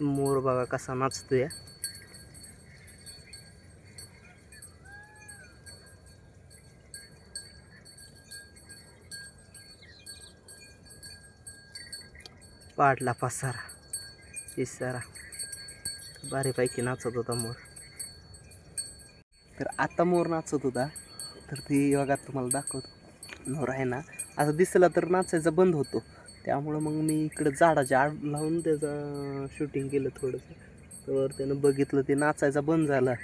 मोर बघा कसा नाचतोय. पाडला पसारा. पिसारा बारीपैकी नाचत होता मोर. तर आता मोर नाचत होता. तर ती बघा तुम्हाला दाखवतो. मोर आहे ना. आता दिसला तर नाचायचा बंद होतो. त्यामुळं मग मी इकडं झाडाच्या आड लावून त्याचं शूटिंग केलं थोडंसं. तर त्यानं बघितलं ते नाचायचा बंद झाला.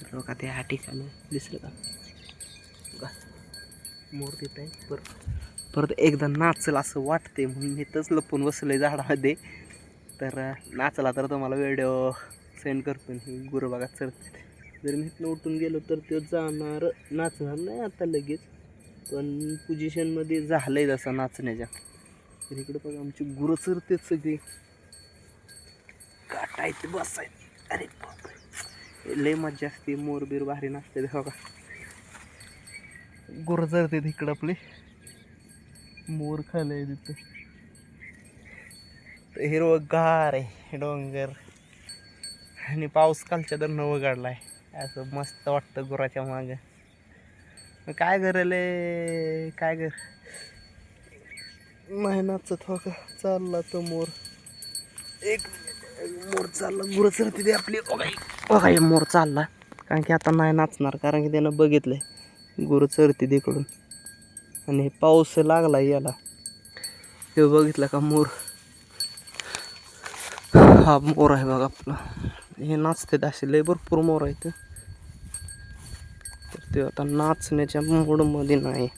तर बघा ते ह्या ठिकाणी दिसलं का? बघा मोर आहे परत परत एकदा नाचलं असं वाटते म्हणून मी तच लपून बसले झाडामध्ये. तर नाचला तर तुम्हाला व्हिडिओ सेंड करतो ही गुरुबागात चढते जर मी इथनं उठून गेलो तर तो जाणार नाचणार नाही आता लगेच. पण पोझिशनमध्ये झालं आहे जसं नाचण्याच्या. तर इकडं बघा आमची गुरसर चरतेच सगळी. काटायचे बसायचे अरे लय मज्जा असते मोरबीर भारी नसते बघा. गुरजर ते इकडं आपले. मोर खाले तिथं. हिरवगार आहे डोंगर. आणि पाऊस कालच्या दरनं आहे असं मस्त वाटतं गुराच्या मागं. मग काय करले काय कर नाही नाचत हो का चालला तो मोर. एक मोर चालला. गुरं चरते ते आपली. बघा मोर चालला. कारण की आता नाही नाचणार कारण की त्यानं बघितलंय. गुरु चरती तिकडून आणि पाऊस लागला याला. हे बघितलं का मोर? हा मोर आहे बघा आपला. हे नाचते असे लय भरपूर मोर आहेत. तर ते आता नाचण्याच्या मोडमध्ये नाही.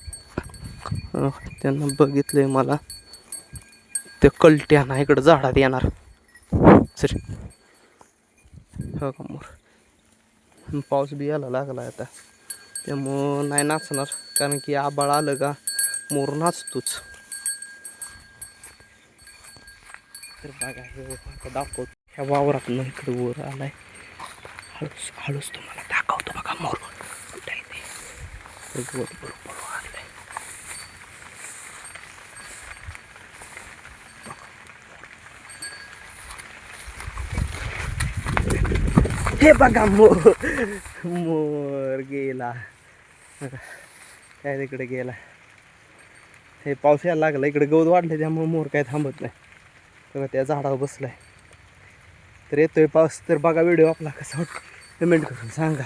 त्यांना बघितलं आहे मला. ते कलट्या ना इकडं झाडात येणार. सर हो का मोर? पाऊस बी यायला लागला आता. त्यामुळं नाही नाचणार. कारण की आबाळ आलं का मोर नाचतोच. तर बघा हे दाखवतो. ह्या वावरातनं इकडे वर आलाय. हळूस हळूस तुम्हाला दाखवतो बघा मोर. कुठे बरोबर हे बघा मोर मोर गेला. काय तिकडे गेला? हे पाऊस यायला लागला इकडे गवत वाढले त्यामुळे मोर काय थांबत नाही. तेव्हा त्या झाडावर बसलाय. तर येतोय पाऊस तर बघा व्हिडिओ आपला कसा वाटतो कमेंट करून सांगा.